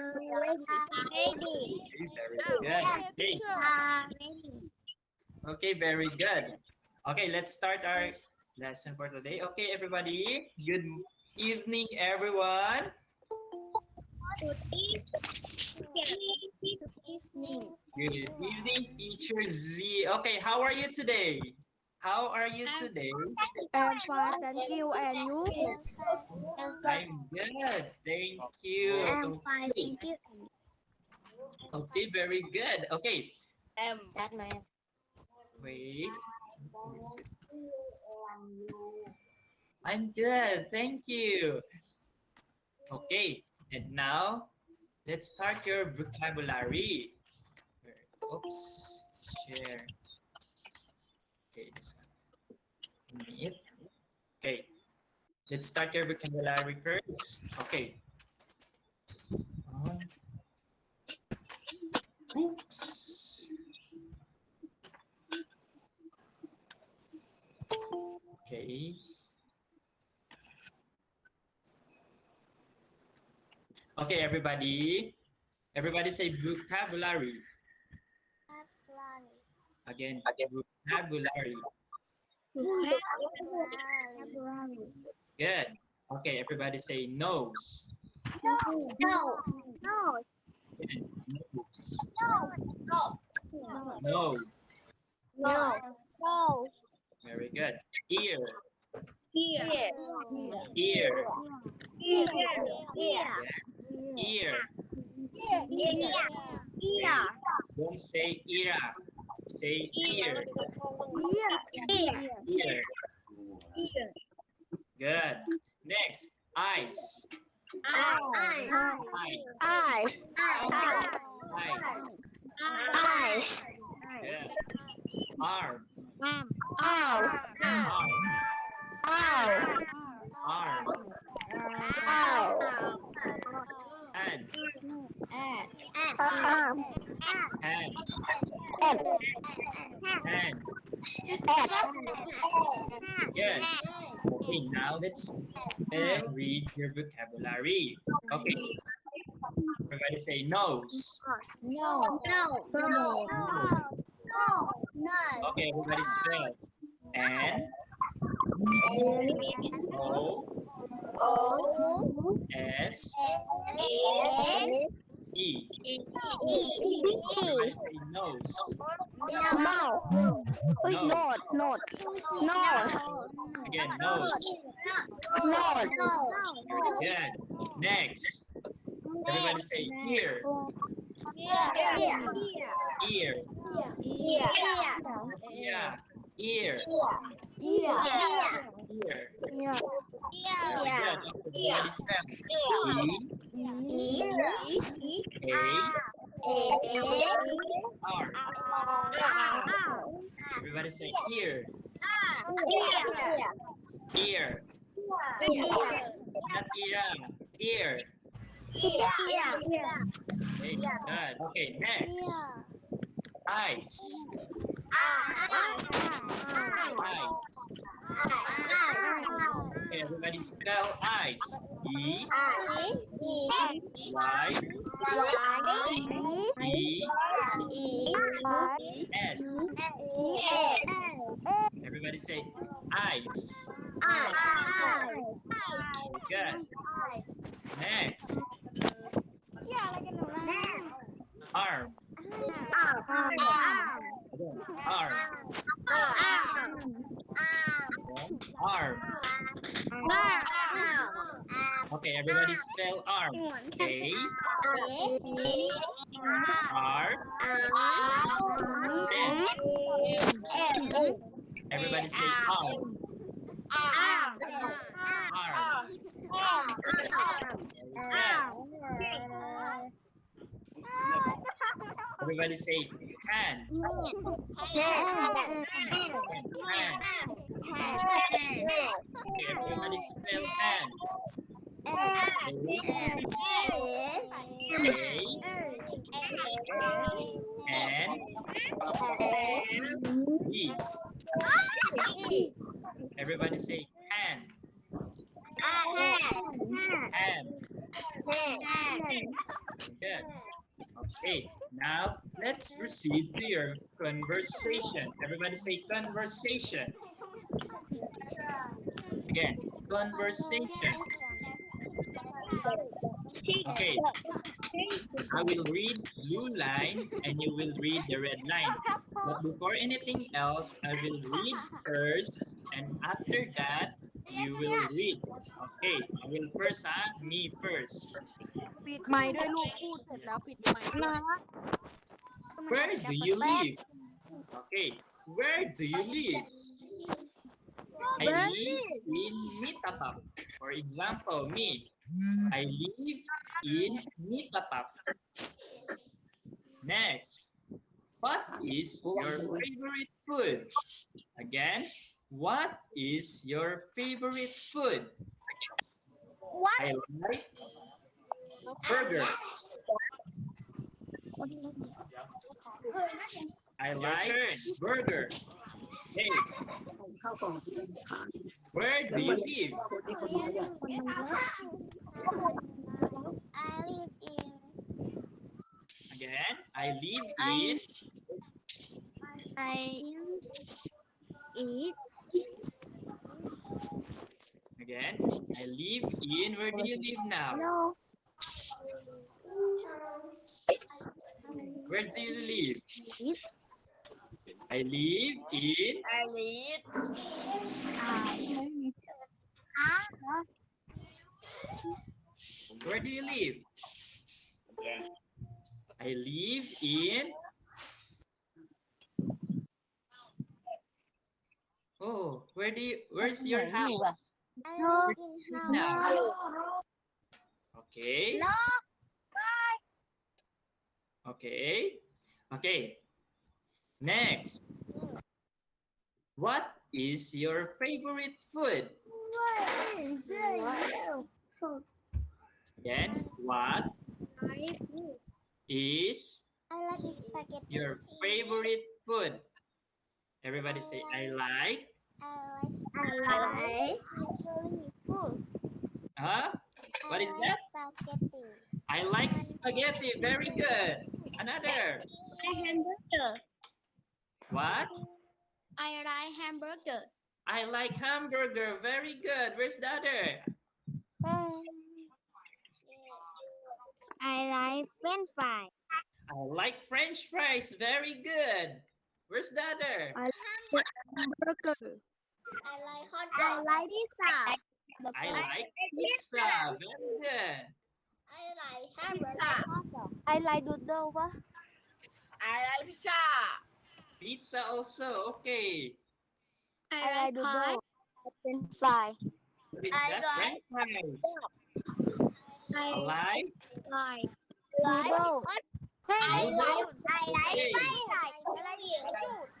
ready. Okay, very good. Okay. Okay, very good. Okay, let's start our lesson for today. Okay, everybody. Good evening, everyone. Good evening. Good evening, teacher Z. Okay, how are you today? How are you today? I'm fine, thank you. And you? I'm good. Thank you. I'm fine, thank you. Okay, very good. Okay, um, man. wait. I'm good. Thank you. Okay, and now let's start your vocabulary. Oops, share. Okay, this one. Okay, let's start your vocabulary first. Okay. Um, Oops. Okay. Okay, everybody. Everybody say vocabulary. Again, vocabulary. Good. Okay, everybody say nose. No. No. No. Nose. No. Nose. No. No. Very good. Ear. Here. Ear. Here. Here. Ear. Here. Don't say ear. Say ear. Here. Ear. Here. Good. Next, eyes. Eye. Eyes. Eye. Eyes. Eye. Good. Arm. Arm. Arm. Ow. Arm. Ow. Hand. Arm. Hand. Hand. Good. Okay, now let's uh, read your vocabulary. Okay. Everybody say nose. No. No. No. No. No. Okay, everybody spell. N O O. S S. E. E. Everybody nose. No. Nose. Not. Not. Again, nose. No. Good. Next. Everybody say ear. Ear. Here. Yeah. Ear. Here. Ear. Here. Very good. Everybody spell. E A R. Everybody say ear. Ear. Not ear. Ear. Okay, good. Okay, next. Eyes. Eyes. Okay, everybody spell eyes. E Y E S. Everybody say eyes. Good. Next. Arm. Arm. Arm. Okay, everybody spell arm. A R Everybody say arm. Everybody say hand. Hand. Everybody spell hand. A N E. Everybody say hand. Hand. Good. Okay, now let's proceed to your conversation. Everybody say conversation. Again, conversation. Okay. I will read blue line and you will read the red line. But before anything else, I will read first and after that, you will read. Okay, I will first, huh? Me first. ปิดไมค์ด้วยลูกพูดเสร็จแล้วปิดไมค์ด้วย Where do you live? Okay, where do you live? I live in Mitapap. For example, me. I live in Mitapap. Next, what is your favorite food? Again, what is your favorite food? What? I like burger. I like burger. Hey, where do you live? I live in Again, I live in I eat again. I live in where do you live now? no Where do you live? I live in I live where do you live? I live in Oh, where do you where's your house? I live in house Now. Okay. Okay. Okay. Next. What is your favorite food? What is your food? Again, what I like spaghetti. your favorite food? Everybody say, I like. I was alive. Actually. Huh? What is that? Spaghetti. I like spaghetti. Very good. Another. I like hamburger. What? I like hamburger. I like hamburger. Very good. Where's the other? I like french fries. I like french fries. Very good. Where's the other? I like hamburger. I like hot I dog. like pizza. I like pizza. Very good. I like hamburger. I like noodle quá. I like pizza. Pizza also. Okay. I like pie. French fry. What is I that? Like French fries. I like. Like. Like. I like. I like. I like. I like. I like.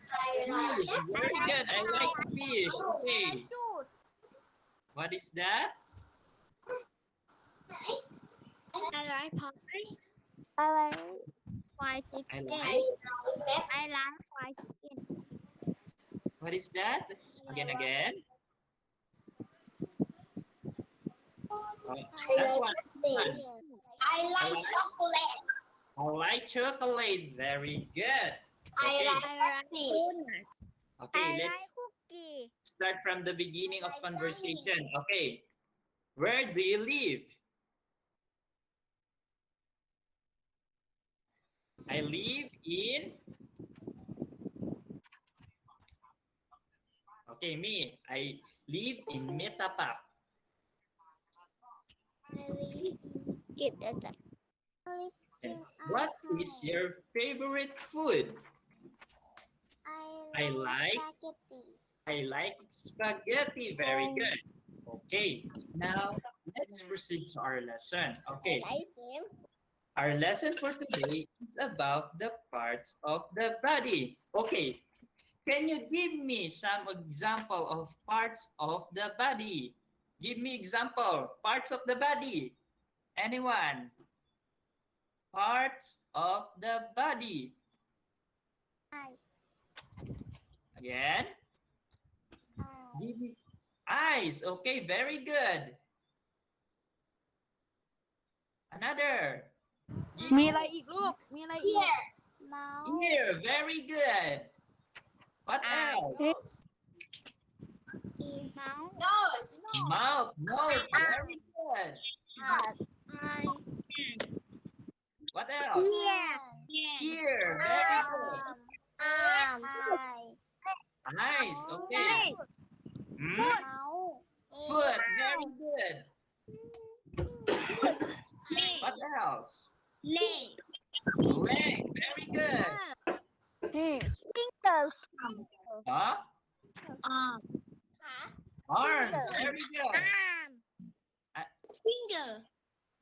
Fish. Very good. I like fish. Okay. What is that? I like porridge. I like fried chicken. I like, I like fried chicken. What is that? Again, again. Oh, that's one. I like chocolate. I like chocolate. Very good. Okay. I like. Okay, let's cookie. start from the beginning of conversation. Okay. Where do you live? I live in. Okay, me. I live in Metapap. Get that. Okay. What is your favorite food? I like- spaghetti. I like spaghetti. Very good. Okay, now let's proceed to our lesson. Okay, I like them. our lesson for today is about the parts of the body. Okay, can you give me some example of parts of the body? Give me example, parts of the body. Anyone? Parts of the body. Eye. Again. Eyes. Okay, very good. Another. Me like look. Me like ear. Mouth. Ear. Very good. What else? Mouth. Nose. Mouth. Nose. Very good. What else? Ear. Ear. Very good. Eyes. Eye. Nice. Okay. Hmm? Mouth. Foot. Very good. What else? Leg. Leg. Very good. Fingers. Huh? Arm. Arms. Very good. Arm. Finger.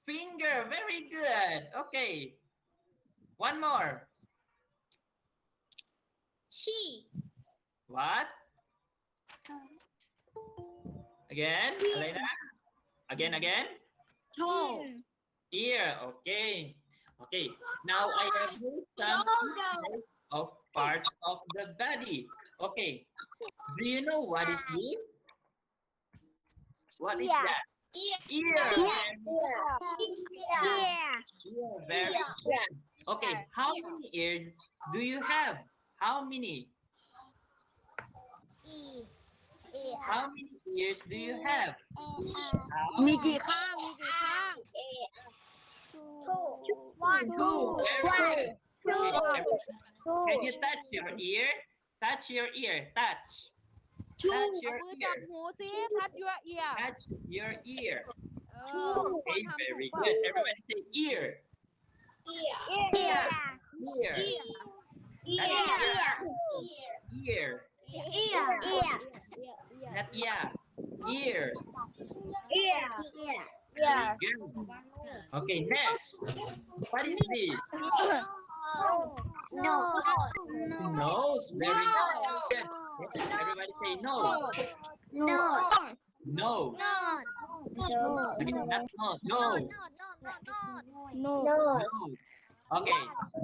Finger. Very good. Okay. One more. What? Again? Elena? Again, again? Toe. Ear. Okay. Okay. Now I have here some Shoulder. of parts of the body. Okay. Do you know what is this? What is Yeah. that? Ear. Ear. Ear. Ear. Very good. Okay. How many ears do you have? How many? Ear. How many ears do you have? มีกี่ข้าง มีกี่ข้าง Two. One. Two. Very good. Two. Okay, Two. Can you touch your ear? Touch your ear. Touch. Touch เอา your มือจับ ear. หูสิทัดยัวเอีย Touch your ear. เออทุกคน Okay, ทำถู very กป่ะ good. Everybody say ear. Ear. Ear. Ear. Ear. Ear. Ear. Not yeah. Ear. Ear. Very good. Okay, next. What is this? No. No. Nose. Very good. Everybody say nose. No. Nose. No. Okay, not nose. Nose. No. Nose. Okay.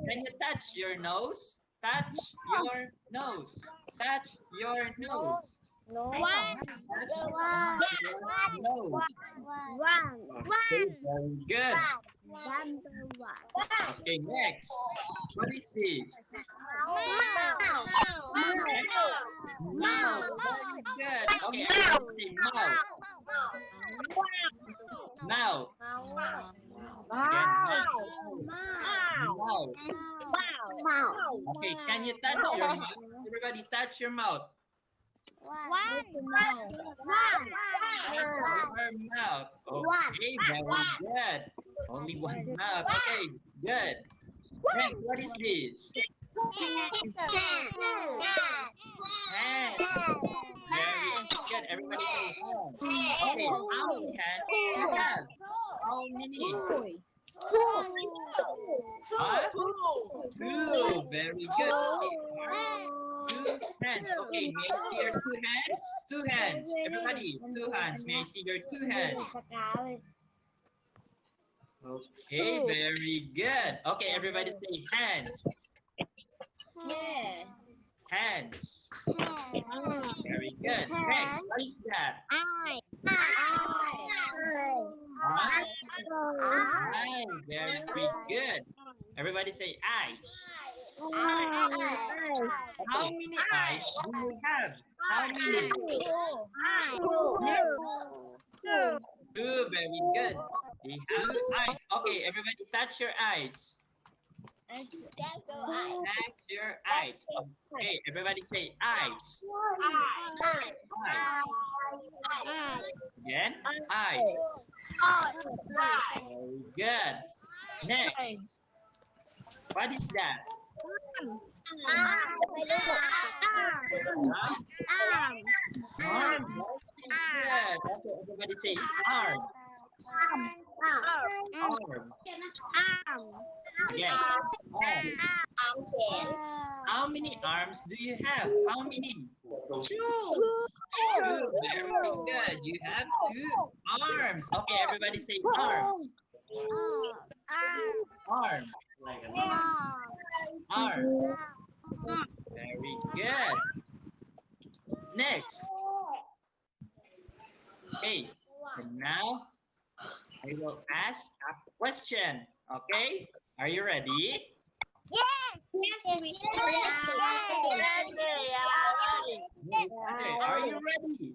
Can you touch your nose? Touch your nose. Touch your nose. One. Touch One. your nose. One. Okay, very good. One. Okay, next. What is this? Mouth. Mouth. Very good. Okay, everybody say mouth. Mouth. Again, mouth. Mouth. Okay, can you touch your mouth? Everybody touch your mouth. Touch your mouth. Okay, very good. Only one mouth. Okay, good. Next, what is this? Hand. Very good. Everybody say hand. Okay, how many hands do you have? How many? Huh? Two. Very good. Two hands. Okay, may I see your two hands? Two hands. Everybody, two hands. May I see your two hands? Okay, very good. Okay, everybody say hands. Yeah. Hands. Very good. Next, what is that? Huh? Eye. Very good. Everybody say eyes. How many eyes do you have? How many? Two. Very good. The two eyes. Okay, everybody touch your eyes. Touch your eyes. Okay, everybody say eyes. Eyes. Again, eyes. Very good. Next. What is that? Arm. Good. Okay, everybody say arm. Arm. Again. Arm. How many arms do you have? How many? Two. Very good. You have two arms. Okay, everybody say arms. Arm. Arm. Very good. Next. Okay. And now I will ask a question. Okay? Are you ready? Okay, are you ready?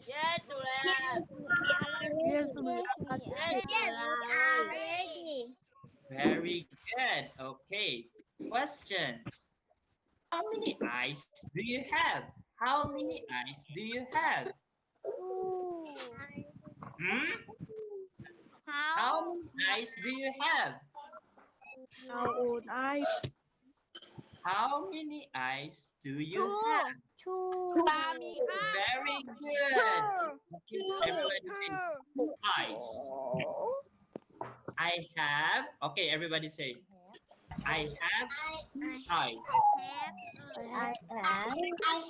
Yes. Very good. Okay. Questions. How many eyes do you have? How many eyes do you have? Hmm? How many eyes do you have? How old you? How many eyes do you have? Two. Very good. Okay, everybody say two eyes. I have. Okay, everybody say. I have two eyes. I have. two eyes.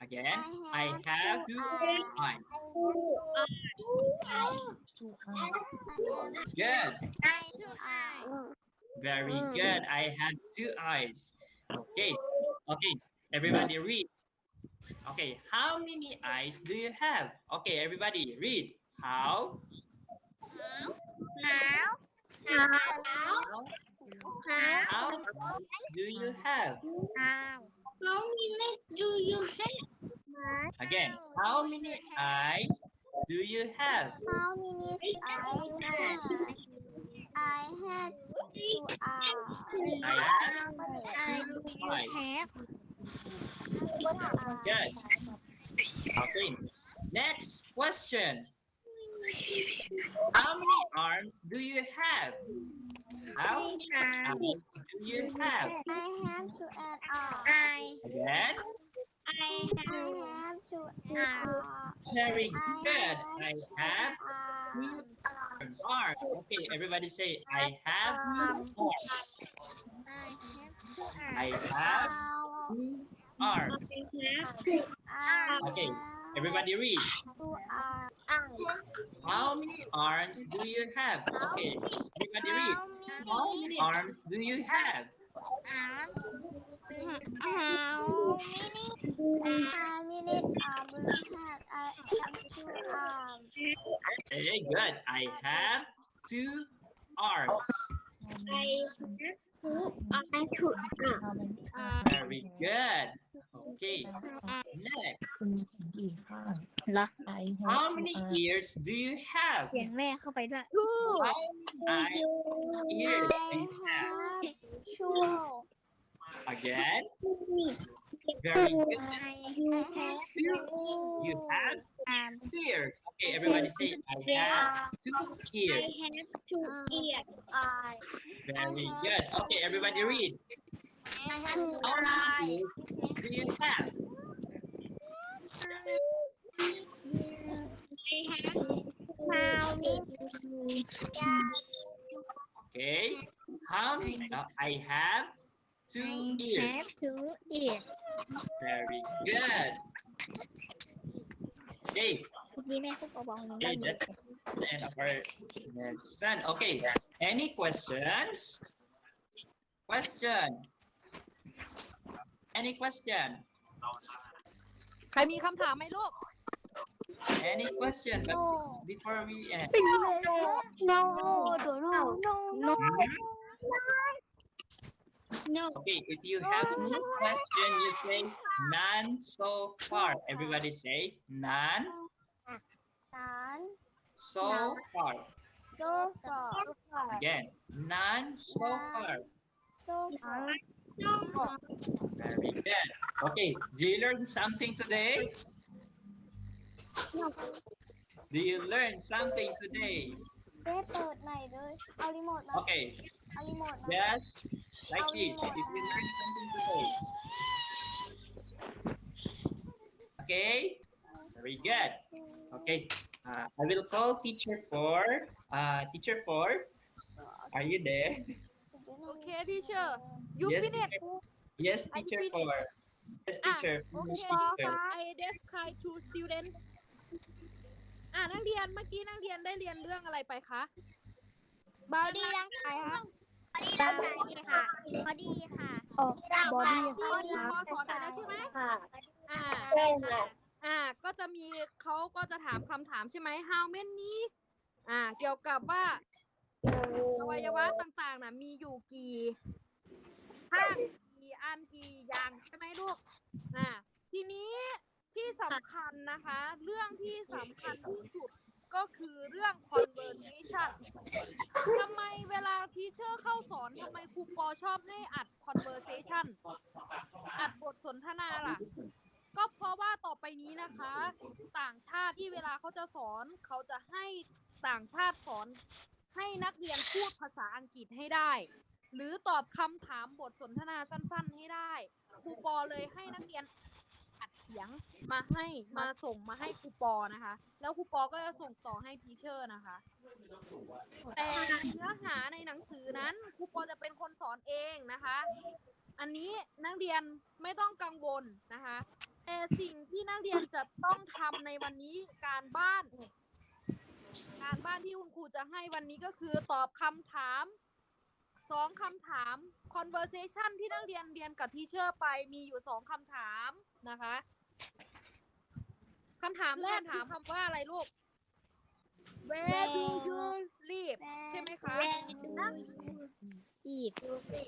Again, I have two eyes. Good. Very mm. good. I have two eyes. Okay. Okay. Everybody read. Okay. How many eyes do you have? Okay. Everybody read. How? How, how eyes do you have? How many do you have? Again. How many eyes do you have? How many eyes I have two eyes. Uh, I have two eyes. Good. Okay. Next question. How many arms do you have? How many arms do you have? I have to uh, add arms. Uh, Again, I have to add arms. very good. I have two arms. Arms. Okay, everybody say, I have two arms. I have two arms. Okay, everybody read. How many arms do you have? Okay, everybody read. How many arms do you have? How many? How many arms have I have two arms? Very good. I have two arms. I have two arms. Very good. Okay. Next, how many ears do you have? เสียงแม่เข้าไปด้วย How many ears do you have? Two. Again. Very good. I have Two. You have arms. ears. Okay, everybody say, I have two ears. two ears. I Very good. Okay, everybody read. I have two eyes. do you have? How many? Okay. How many? I have two I ears. have two ears. Very good. Okay, เมื่อกี้แม่พูดเบาๆ okay, that's the end of our lesson. Okay, any questions? Question? Any question? ใครมีคำถามไหมลูก Any question? But No. before we end, No, no, no, no, no, no. okay, if you have any question, you say none so far. Everybody say none None so far. so far. Again, none so far. So far. So far. Very good. Okay, do you learn something today? No. Do you learn something today? เจ๊เปิดใหม่เลย เอารีโมทมา Okay, เอารีโมทมา just like this. If you learn something today. Okay, very good. Okay, uh, I will call teacher four. Uh, teacher four, are you there? โอเคทีเชอร์ยู Yes, ฟินิช teacher. Yes, teacher finished. four. Yes, teacher. โอเค Finish, teacher. I describe to student อ่านักเรียนเมื่อกี้นักเรียนได้เรียนเรื่องอะไรไปคะ บอดี้ร่างกายค่ะบอดี้ค่ะบอดี้ค่ะบอดี้ที่ที่พอสอนไปแล้วใช่ไหมค่ะอ่าเล่นค่ะอ่าก็จะมีเขาก็จะถามคำถามใช่ไหม how many อ่า เกี่ยวกับว่าอวัยวะต่างๆนะมีอยู่กี่ข้างกี่อันกี่อย่างใช่ไหมลูกอ่าทีนี้ ที่สำคัญนะคะ เรื่องที่สำคัญที่สุดก็คือเรื่อง conversation ทำไมเวลาทีเชอร์เข้าสอนทำไมครูปอชอบให้อัด conversation อัดบทสนทนาล่ะ ก็เพราะว่าต่อไปนี้นะคะ ต่างชาติที่เวลาเขาจะสอน เขาจะให้ต่างชาติสอนให้นักเรียนพูดภาษาอังกฤษให้ได้ หรือตอบคำถามบทสนทนาสั้น ๆ ให้ได้ครูปอเลยให้นักเรียน เสียงมาให้มาส่งมาให้ครูปอนะคะ แล้วครูปอก็จะส่งต่อให้ทีเชอร์นะคะ แต่เนื้อหาในหนังสือนั้นครูปอจะเป็นคนสอนเองนะคะ อันนี้นักเรียนไม่ต้องกังวลนะคะแต่สิ่งที่นักเรียนจะต้องทำในวันนี้การบ้าน การบ้านที่คุณครูจะให้วันนี้ก็คือตอบคำถามสองคำถาม conversation ที่นักเรียนเรียนกับทีเชอร์ไปมีอยู่สองคำถามนะคะ คำถามแรกถามคำว่าอะไรลูก Where do you live ใช่ไหมคะนั่งอีก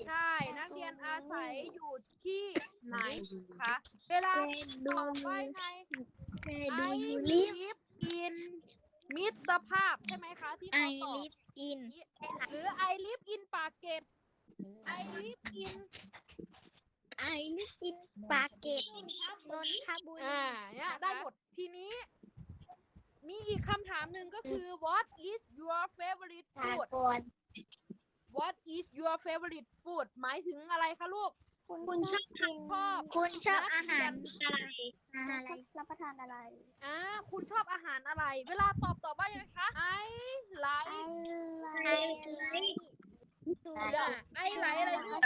ใช่ นักเรียนอาศัยอยู่ที่ไหนคะ เวลาตอบว่าไงดู I ยูลิฟ live in มิตรภาพใช่ไหมคะ ที่ไอเขาตอบลิฟอินหรือ I live in ปากเกร็ด I live in ไอลิฟอินปากเกร็ดนนทบุรีอ่าเนี่ยได้หมดทีนี้ มีอีกคำถามหนึ่งก็คือ what is your favorite food what is your favorite food หมายถึงอะไรคะลูก คุณชอบกินชอบ คุณชอบอาหารนักอะไรเรียนอะไรรับประทานอะไรอ่าคุณชอบอาหารอะไร เวลาตอบตอบว่ายังไงคะ I ไอ like ไลดูอ่า I like อะไรลูก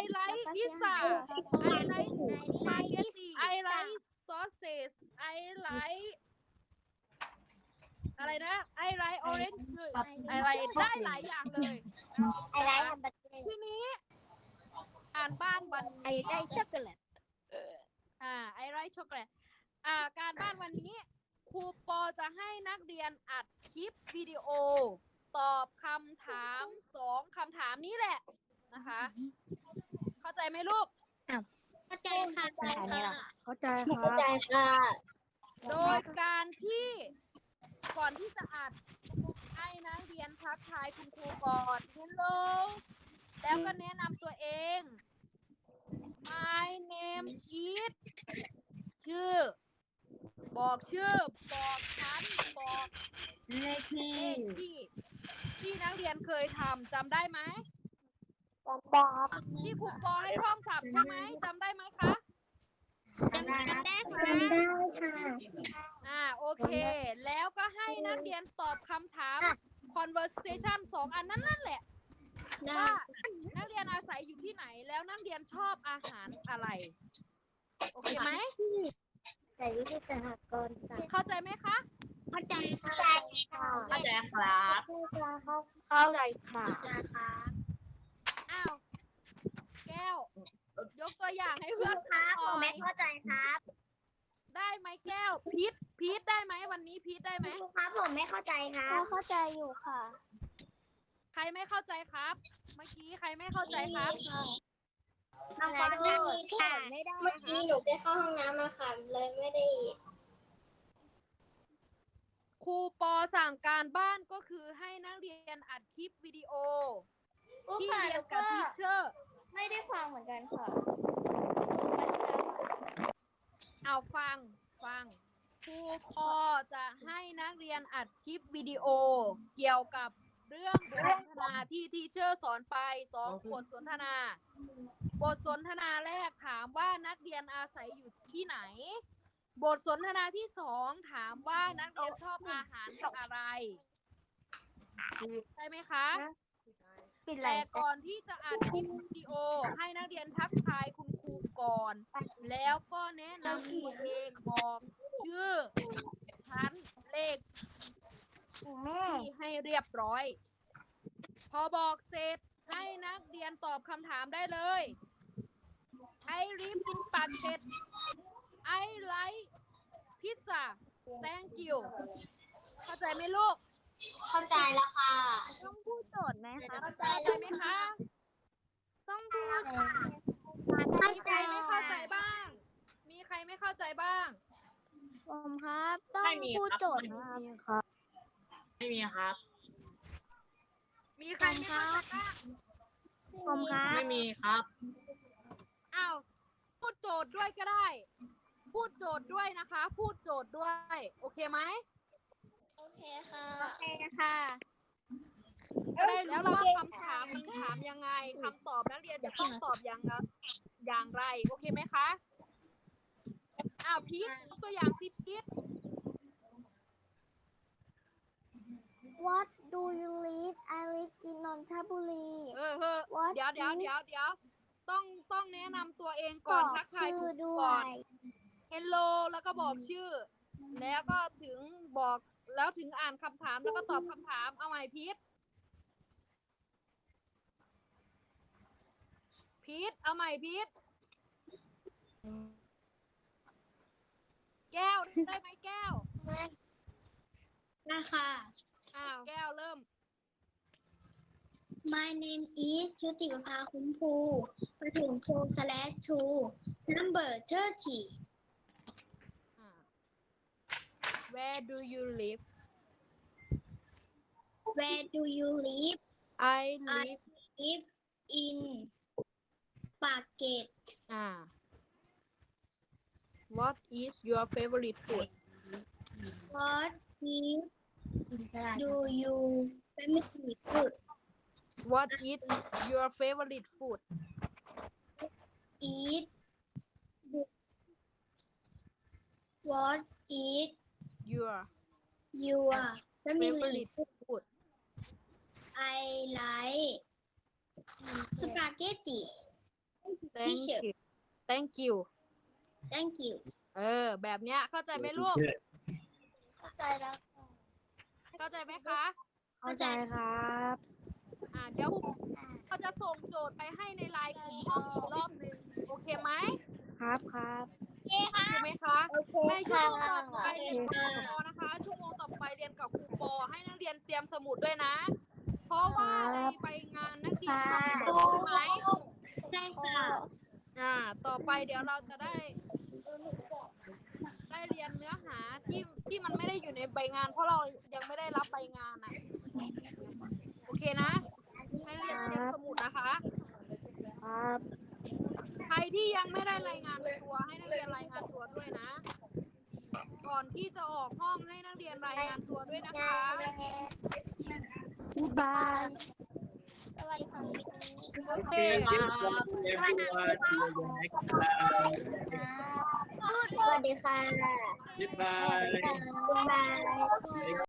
I like pizza I like spaghetti I like sausage I like อะไรนะ I like orange juice อะไรได้หลายอย่างเลยไอไลท์ฮัมเบอร์เกอร์ทีนี้ อ่านบ้านวันไอไลท์ช็อกโกแลตอ่า I like chocolate อ่า การบ้านวันนี้ ครูปอจะให้นักเรียนอัดคลิปวิดีโอ ตอบคำถามสองคำถามนี้แหละนะคะ เข้าใจไหมลูก เข้าใจค่ะเข้าใจเข้าใจค่ะโดยการที่ก่อนที่จะอัดให้นักเรียนทักทายคุณครูก่อน Hello แล้วก็แนะนำตัวเอง My name is ชื่อ บอกชื่อ บอกชั้นบอกเลขที่เลขที่ที่นักเรียนเคยทำจำได้ไหม บอกที่ครูปอให้ท่องศัพท์ใช่ไหมจำได้ไหมคะจำได้ค่ะอ่าโอเค แล้วก็ให้นักเรียนตอบคำถาม conversation สองอันนั้นนั่นแหละได้ว่านักเรียนอาศัยอยู่ที่ไหนแล้วนักเรียนชอบอาหารอะไร โอเคไหมใจวิทยสหกรณ์ค่ะเข้าใจไหมคะเข้าใจค่ะเข้าใจครับเข้าใจค่ะอ้าว แก้ว ยกตัวอย่างให้เพื่อนฟังหน่อยเข้าใจครับได้ไหมแก้ว พีทพีทได้ไหมวันนี้พีทได้ไหมครับผมไม่เข้าใจครับเข้าใจอยู่ค่ะ ใครไม่เข้าใจครับ เมื่อกี้ใครไม่เข้าใจครับ น้องปอนไม่มีค่ะเมื่อกี้หนูไปเข้าห้องน้ำมาค่ะเลยไม่ได้ครูปอสั่งการบ้านก็คือให้นักเรียนอัดคลิปวิดีโอ ที่เรียนกับทีเชอร์ ไม่ได้ฟังเหมือนกันค่ะเอาฟังฟังครูปอจะให้นักเรียนอัดคลิปวิดีโอเกี่ยวกับเรื่องบทสนทนาที่ทีเชอร์สอนไปสองบทสนทนา บทสนทนาแรกถามว่านักเรียนอาศัยอยู่ที่ไหน บทสนทนาที่สองถามว่านักเรียนชอบอาหารอะไร ใช่ไหมคะ แต่ก่อนที่จะอัดคลิปวิดีโอให้นักเรียนทักทายคุณครูก่อน แล้วก็แนะนำตัวเองบอกชื่อ ชั้นเลขที่ให้เรียบร้อย พอบอกเสร็จให้นักเรียนตอบคำถามได้เลย I live in ปากเกร็ด I like pizza thank you เข้าใจไหมลูก เข้าใจแล้วค่ะต้องพูดโจทย์ไหมคะเข้าใจไหมคะต้องพูดมีใครไม่เข้าใจบ้าง มีใครไม่เข้าใจบ้างผมครับ ต้องไม่มีพูดครับโจทย์นะครับไม่มีครับ มีใครไม่เข้าใจบ้างผมครับไม่มีครับอ้าวพูดโจทย์ด้วยก็ได้ พูดโจทย์ด้วยนะคะ พูดโจทย์ด้วย โอเคไหมโอ เคค่ะ โอเคค่ะแล้วเราคำถามมันถามยังไงคำตอบนักเรียนจะต้องตอบอย่างไรอย่างไร โอเคไหมคะอ้าวพีทยกตัวอย่างสิพีท What do you live I live in นนทบุรี เออเฮ้อ What เดี๋ยวเดี๋ยว is เดี๋ยวเดี๋ยวต้องต้องแนะนำตัวเองบก่อนอกทักทายชื่อถูกด้วก่อน ย Hello แล้วก็บอกชื่อ แล้วก็ถึงบอก แล้วถึงอ่านคำถามแล้วก็ตอบคำถามเอาใหม่พีทพีทเอาใหม่พีทแก้วได้ไหมแก้วนะคะ อ้าวแก้วเริ่ม My name is ชุติวภาคุ้มภูประถึงโพ slash to number 30 Where do you live? Where do you live? I I live in Phuket. ah. What is your favorite food? What is do you favorite food What is your favorite food? eat? What is Your your family favorite food I like spaghetti Thank T-shirt. you Thank you Thank you เออ แบบเนี้ยเข้าใจไหมลูก เข้าใจแล้วเข้าใจไหมคะ เข้าใจครับ อ่าเดี๋ยวเราจะส่งโจทย์ไปให้ในไลน์กลุ่มห้องอีกรอบหนึ่งโอเคไหม ครับครับ โอเคไหมคะในชั่วโมงต่อไปเรียนกับครูปอนะคะ ชั่วโมงต่อไปเรียนกับครูปอให้นักเรียนเตรียมสมุดด้วยนะ เพราะว่าในใบงานนักเรียนทำจบใช่ไหมได้ค่ะ อ่า ต่อไปเดี๋ยวเราจะได้ ได้เรียนเนื้อหาที่ที่มันไม่ได้อยู่ในใบงาน เพราะเรายังไม่ได้รับใบงานอะโอเคนะ ให้เรียนเตรียมสมุดนะคะ ครับ ใครที่ยังไม่ได้รายงานตัวให้นักเรียนรายงานตัวด้วยนะ ก่อนที่จะออกห้องให้นักเรียนรายงานตัวด้วยนะคะบายสวัสดีค่ะโอเค Okay, everyone. See you next time. สวัสดีค่ะ Goodbye. บ๊ายบาย